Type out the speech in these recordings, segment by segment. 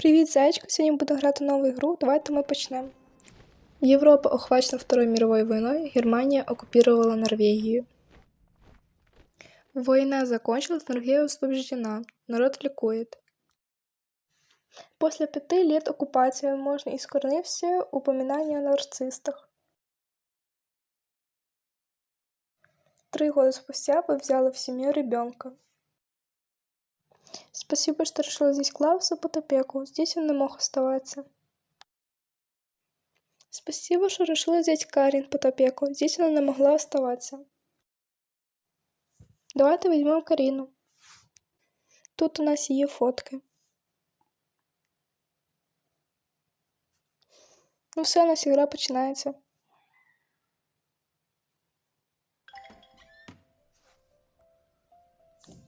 Привіт, зайчка! Сьогодні буду грати нову ігру. Давайте ми почнемо. Європа охвачена Второю мировой войной, Германия оккупировала Норвегию. Война закончилась, Норвегия освобождена, народ ликует. После пяти лет оккупации можно искоренить все упоминания о нацистах. Три года спустя вы взяли в семью ребенка. Спасибо, что решила здесь Клауса под опеку. Здесь он не мог оставаться. Спасибо, что решила взять Карин под опеку. Здесь она не могла оставаться. Давайте візьмемо Каріну. Тут у нас її фотки. Ну все, у нас ігра починається.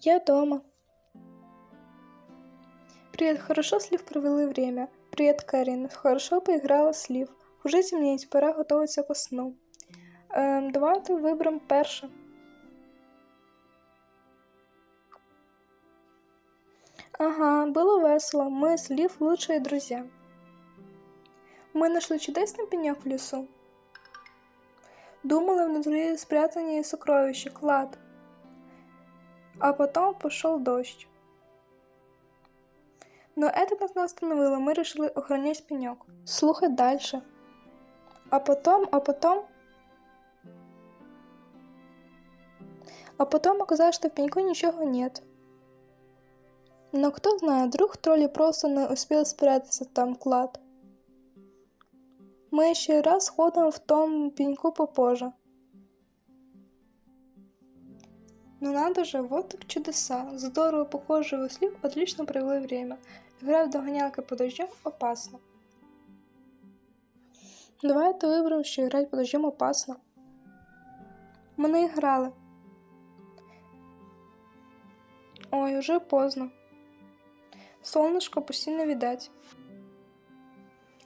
Я дома. Привет, хорошо слив провели время. Привет, Карин. Хорошо поиграла слив. Уже темнеет, пора готуватися ко сну. Ем, давайте виберемо перше. Ага, было весело. Мы с Лив лучшие друзья. Мы нашли чудесный пенек в лесу. Думали, внутри спрятанные сокровища, клад. А потом пошел дождь. Но это нас не остановило, мы решили охранять пенек. Слухать дальше. А потом, а потом... А потом оказалось, что в пеньку ничего нет. Но кто знает, вдруг тролли просто не успел спрятаться там клад. Мы еще раз ходим в том пеньку попозже. Ну надо же, вот так чудеса. Здорово похожий слив отлично провели время. Игра в догонялки по дождям опасно. Давайте виберемо, що грати по дождям опасно. Ми не грали. Ой, уже поздно. Солнышко почти не видать.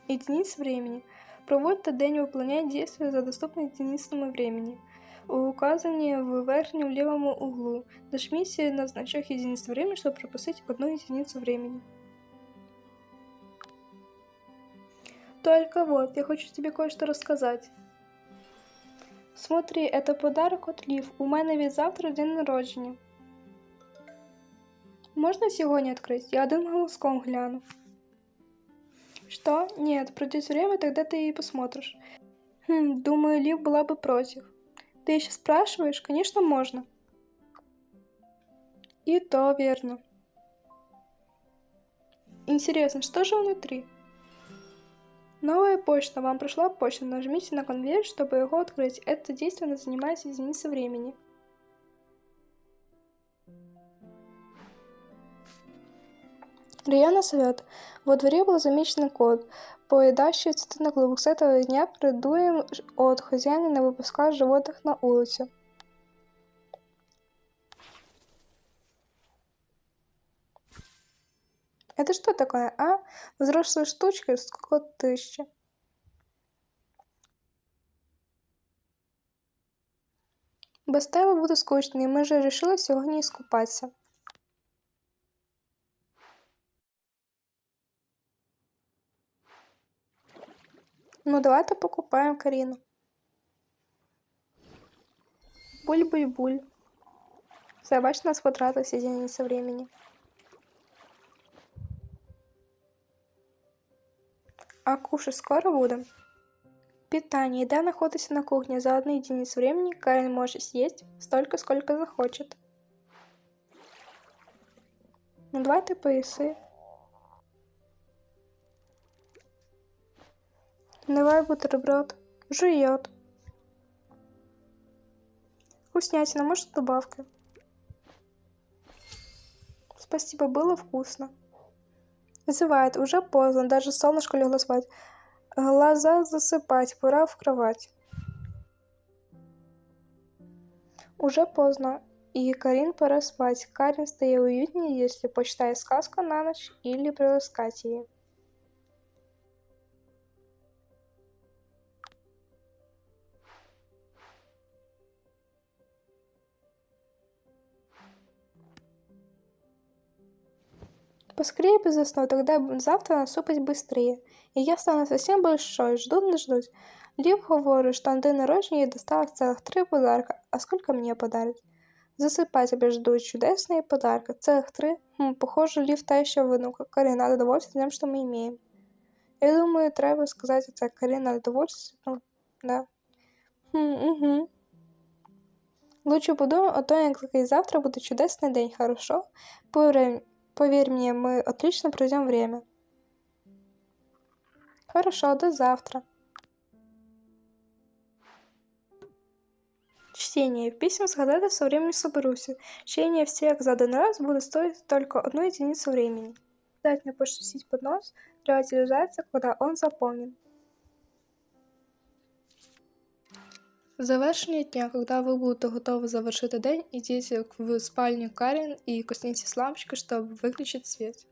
Единиц времени. Проводьте день выполняя действия за доступной единицами времени. Указание в верхнем левом углу. Нажмите на значок единицы времени, чтобы пропустить одну единицу времени. Только вот, я хочу тебе кое-что рассказать. Смотри, это подарок от Лив. У мене від завтра день народження. Можно сегодня открыть? Я одним голоском гляну. Что? Нет, пройдет время, тогда ты и посмотришь. Хм, думаю, Лив была бы против. Ты еще спрашиваешь? Конечно, можно. И то верно. Интересно, что же внутри? Новая почта. Вам пришла почта. Нажмите на конверт, чтобы его открыть. Это действие занимает единицы времени. Районный совет. Во дворе был замечен кот, поедающий цветы на клубок. С этого дня придуем от хозяина не выпускать животных на улицу. Это что такое, а? Взрослая штучка, сколько тысяча. Без тебе буде скучно, і ми вже вирішили сьогодні іскупатися. Ну, давайте покупаємо Каріну. Буль-буль-буль. Все, бачите, у нас потратилась единица времени. А кушать скоро будем? Питание. Еда находится на кухне. За одну единицу времени Карен может съесть столько, сколько захочет. Ну, давайте поясы. Давай бутерброд. Жует. Вкуснятина, может, добавка. Спасибо, было вкусно. Зевает, уже поздно, даже солнышко легло спать. Глаза засыпать, пора в кровать. Уже поздно, и Карин пора спать. Карин стає уютнее, если почитает сказку на ночь или приласкать ее. Поскорее бы заснуть, тогда завтра наступить быстрее. И я стану совсем большой, ждут не ждуть. Лів говорить, що на день народження їй досталось целых три подарка, а сколько мне подарить? Засыпай, тебя ждут чудесные подарки. Целых три? Хм, похоже, Лив та еще внука. Карин, надо довольствоваться тем, что мы имеем. Я думаю, треба сказать это. Карин, надо довольствоваться. Ну, да. Хм, угу. Лучше подумай о том, який завтра буде чудесний день, хорошо? Поверь, поверь мне, мы отлично проведем время. Хорошо, до завтра. Чтение. Писем згадати со временем соберуся. Чтение всех за один раз будет стоить только одну единицу времени. Не пошутить под нос, для утилизации, когда он заполнен. Завершення дня, когда ви будете готові завершити день, ідіть в спальню Карін і коснитесь лампочки, щоб виключити світ.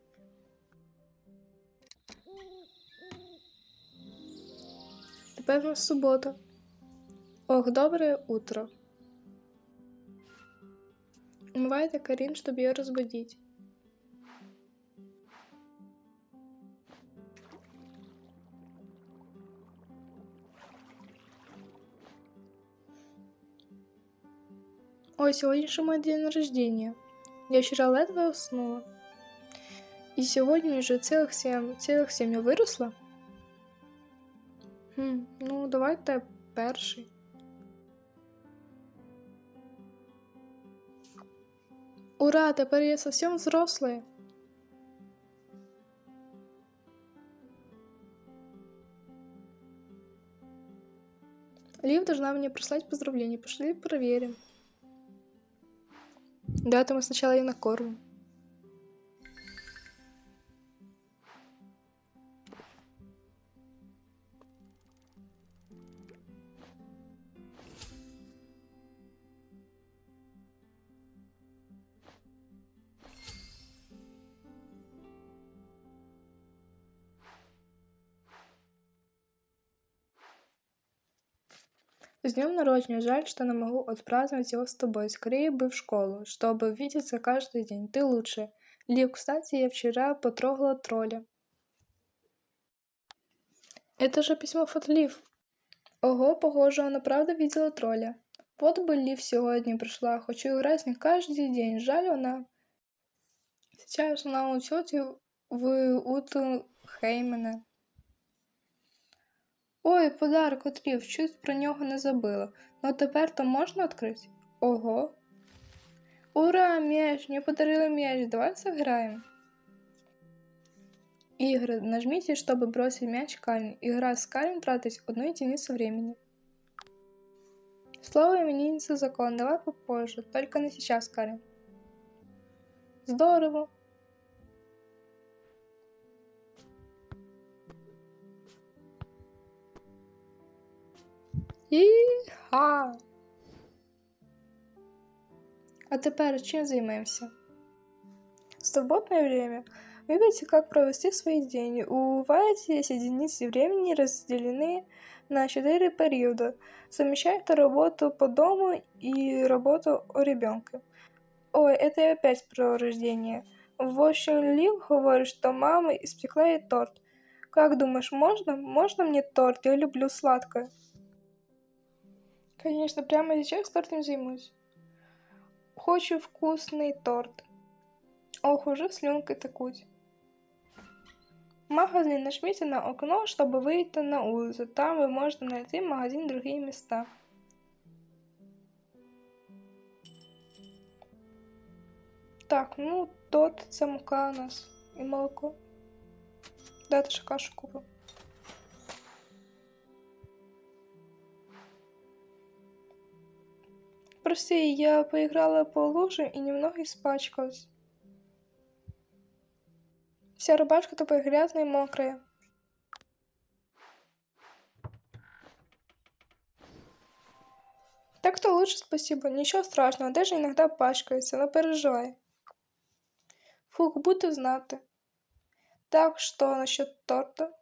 Тепер у нас. Ох, доброе утро. Умывайте Карин, чтобы ее разбудить. Ой, сегодня же мой день рождения. Я вчера ледве уснула. И сегодня уже целых семь, целых семь я выросла. Хм, ну давайте перший. Ура, теперь я совсем взрослая. Лив должна мне прислать поздравления. Пошли проверим. Да, то мы сначала ее накормим. С днем народжения! Жаль, что не могу отпраздновать его с тобой. Скорее бы в школу, чтобы видеться каждый день. Ты лучше. Лив, кстати, я вчера потрогала тролля. Это же письмо от Лив. Ого, похоже, она правда видела тролля. Вот бы Лив сегодня пришла. Хочу играть с ней каждый день. Жаль, она... Сейчас она у тети в Утхеймена. Ой, подарок отрів, щось про нього не забила. Ну тепер то можна відкрити? Ого. Ура, м'яч! Мені подарили м'яч, давай сыграем. Игры. Нажмите, чтобы бросить мяч Калин. Игра с Калин тратить одну единицу времени. Слово именинница закон. Давай попозже. Только не сейчас, Калин. Здорово. Іха. А тепер чем займемся? Свободное время. Выберите, как провести свои дни. У вас есть единицы времени, разделены на 4 периода. Совмещайте работу по дому и работу о ребенке. Ой, это опять про рождение. В общем, Лив говорит, что мама испекла ей торт. Как думаешь, можно? Можно мне торт? Я люблю сладкое. Конечно, прямо сейчас тортом займусь. Хочу вкусный торт. Ох, уже слюнкой текуть. Магазин нажмите на окно, чтобы выйти на улицу. Там вы можете найти магазин другие места. Так, ну тот це мука у нас і молоко. Дайте ще кашу купимо. Прости, я поиграла по луже и немного испачкалась. Вся рубашка такая грязная и мокрая. Так-то лучше, спасибо. Ничего страшного, даже иногда пачкается, но переживай. Фух, буду знати. Так, что насчет торта?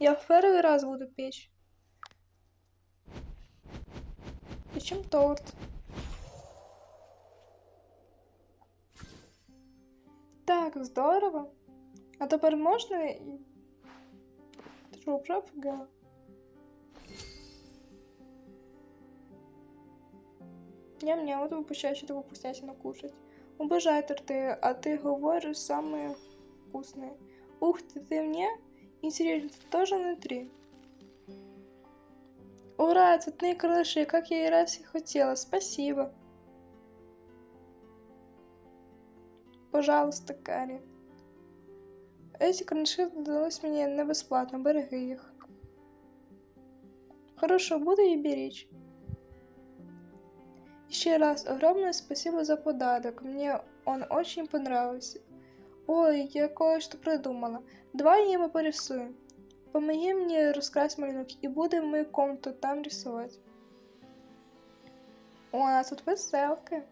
Я в первый раз буду печь. Печем торт. Так, здорово. А теперь можно Ти що, прав, Га? Ням-ням, от випущаю, що таку вкуснятину кушать. Обожаю торти, а ты говоришь самые вкусные. Ух ты, ти мені? Интересно, ты тоже внутри? Ура, цветные крылыши, как я и раз и хотела, спасибо. Пожалуйста, Карі. Эти крылыши додались мне не бесплатно, береги їх. Хорошо, буду и беречь. Еще раз огромное спасибо за подарок. Мне он очень понравился. Ой, я кое-что придумала. Давай его порисуем. Помоги мне раскрасить малюнок и будем мою комнату там рисовать. У нас тут веселки.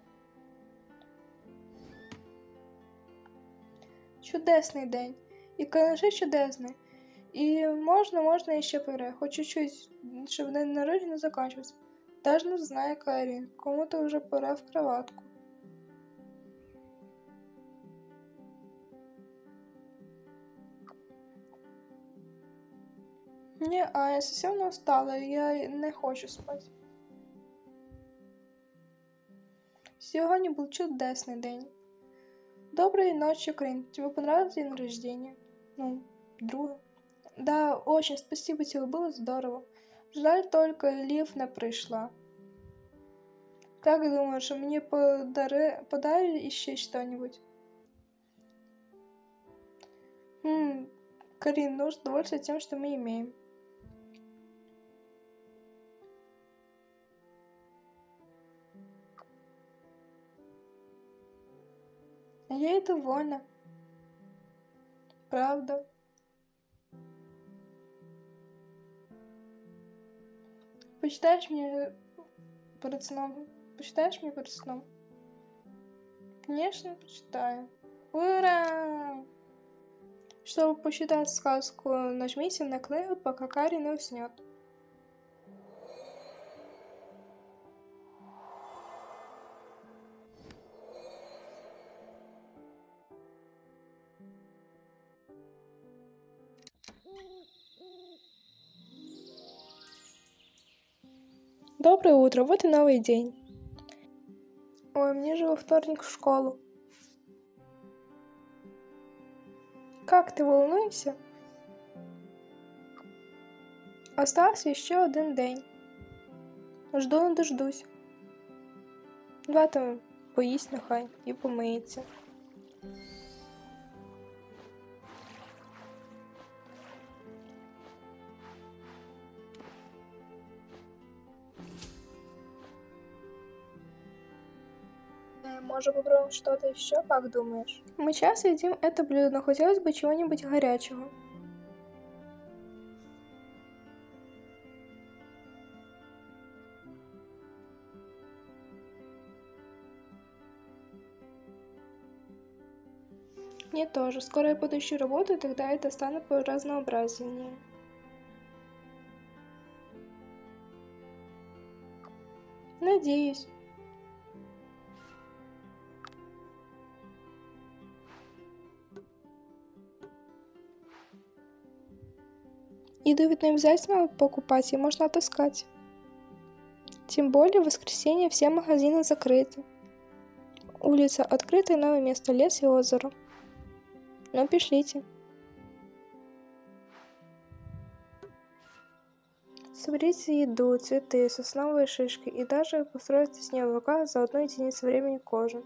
Чудесний день. І калаши чудесний. І можна, можна іще пире. Хоч чуть-чуть, щоб день народження закінчився. Даже не знаю, Карін, кому-то вже пора в кроватку. Не, а я совсем устала, я не хочу спати. Сьогодні був чудесний день. Доброй ночи, Крин. Тебе понравился день рождения? Ну, друга. Да, очень спасибо тебе, было здорово. Жаль только Лив не пришла. Как думаешь, мне подари, подарили еще что-нибудь? Хм, Карин, нужно довольствоваться тем, что мы имеем. Я довольна. Правда. Почитаешь мне перед сном? Почитаешь мне перед сном? Конечно, почитаю. Ура! Чтобы почитать сказку, нажмите на книгу, пока Кари не уснет. Доброе утро, вот и новый день. Ой, мне же во вторник в школу. Как ты волнуешься? Остался еще один день. Жду не дождусь. Давайте поїсть нехай і помиється. Может, попробуем что-то еще, как думаешь? Мы часто едим это блюдо, но хотелось бы чего-нибудь горячего. Мне тоже. Скоро я буду ищу работу, и тогда это станет разнообразнее. Надеюсь. Еду ведь не обязательно покупать, ее можно отыскать. Тем более в воскресенье все магазины закрыты. Улица открытая, новое место, лес и озеро. Ну, пишлите. Соберите еду, цветы, сосновые шишки и даже построить из нее руках за одну единицу времени кожи.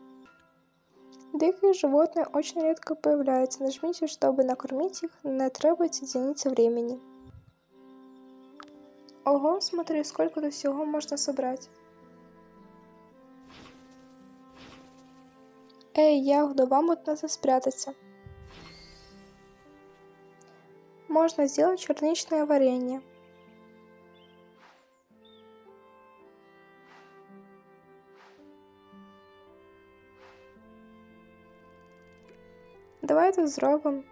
Дикие животные очень редко появляются. Нажмите, чтобы накормить их, не требуется единицы времени. Ого, смотри, сколько тут всего можно собрать. Эй, ягода, вам вот надо спрятаться. Можно сделать черничное варенье. Давай это зробимо.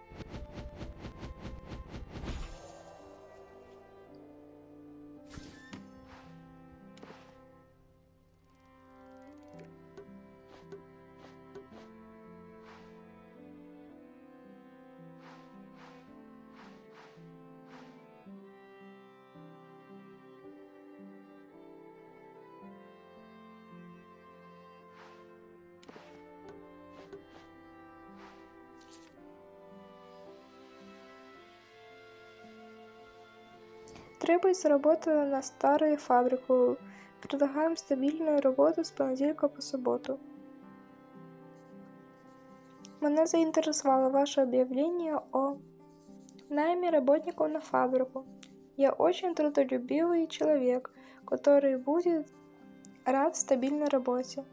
Требуется работа на старую фабрику. Предлагаем стабильную работу с понедельника по суботу. Мене заинтересовало ваше объявление о найме работников на фабрику. Я очень трудолюбивый человек, который будет рад стабильной работе.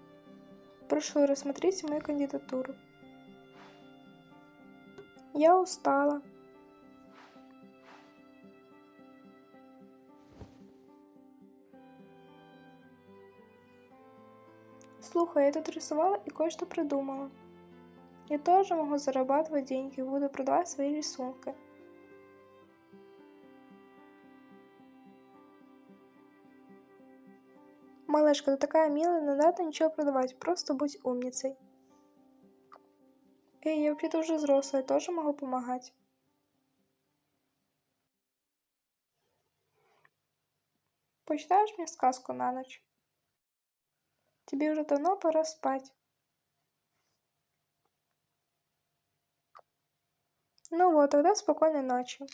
Прошу, рассмотрите мою кандидатуру. Я устала. Слухай, я тут рисовала и кое-что придумала. Я тоже могу зарабатывать деньги, буду продавать свои рисунки. Малышка, ты такая милая, не надо ничего продавать, просто будь умницей. Эй, я вообще-то уже взрослая, тоже могу помогать. Почитаешь мне сказку на ночь? Тебе уже давно пора спать. Ну вот, тогда спокойной ночи.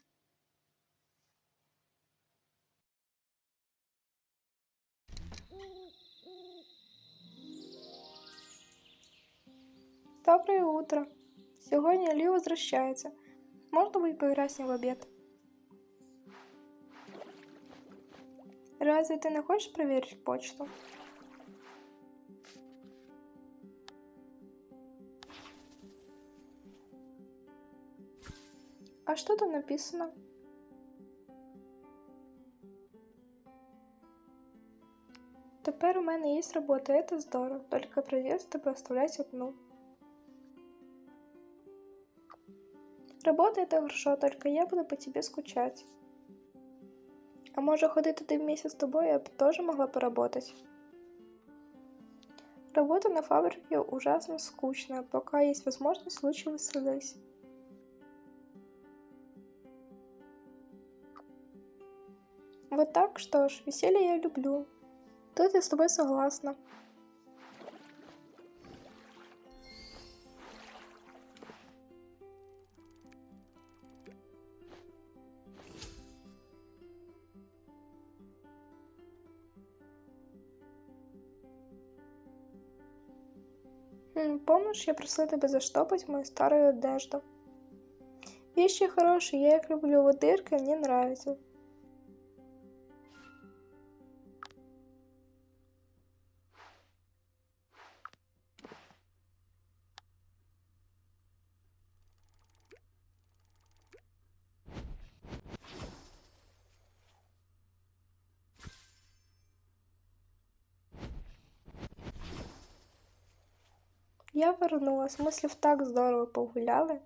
Доброе утро. Сегодня Ли возвращается. Можно будет поиграть с ним в обед? Разве ты не хочешь проверить почту? А что там написано? Тепер у мене є робота, это здорово, только придется тебе оставлять одну. Работа это хорошо, только я буду по тебе скучать. А може ходить туди вместе с тобой, я бы тоже могла поработать. Работа на фабрике ужасно скучная, пока есть возможность лучше веселись. Вот так, что ж, веселье я люблю. Тут я с тобой согласна. Помнишь, я просила тебя заштопать мою старую одежду? Вещи хорошие, я их люблю, вот дырка мне нравится. Я вернулась, мислив так здорово погуляли.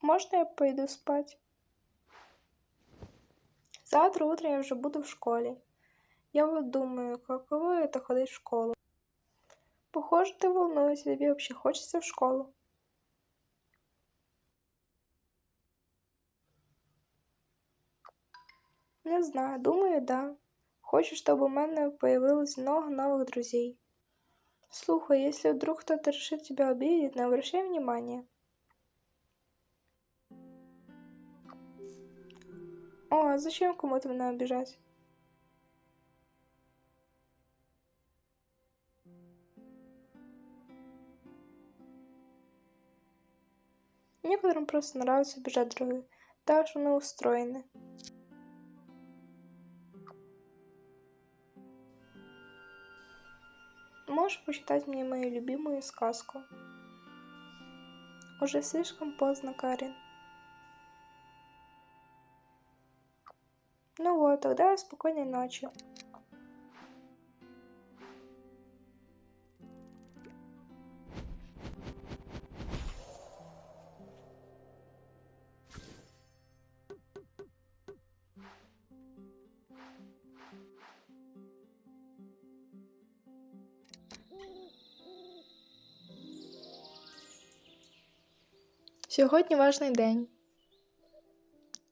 Можно я пойду спать? Завтра утром я уже буду в школе. Я вот думаю, каково это ходить в школу. Похоже, ты волнуешься, тебе вообще хочется в школу. Не знаю, думаю, да. Хочу, чтобы у мене появилось много новых друзей. Слухай, если вдруг кто-то решит тебя обидеть, не обращай внимания. О, а зачем кому-то меня обижать? Некоторым просто нравится обижать других, так что они устроены. Можешь почитать мне мою любимую сказку? Уже слишком поздно, Карин. Тогда спокойной ночи. Сьогодні важний день.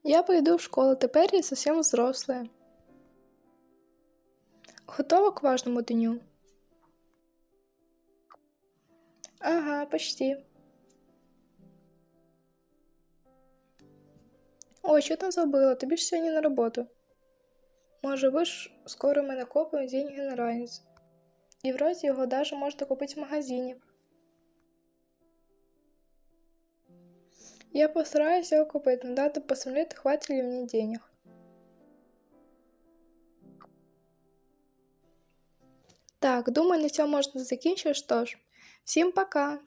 Я пойду в школу, тепер я зовсім взрослая. Готова к важному дню? Ага, почти. Ой, що там забыла? Тобі ж сьогодні на роботу. Може, ви ж скоро ми накопимо деньги на ранець. І вроді його даже можете купити в магазині. Я постараюсь его купить, но надо посмотреть, хватит ли мне денег. Так, думаю, на цьому можна закінчити. Що ж, всім пока!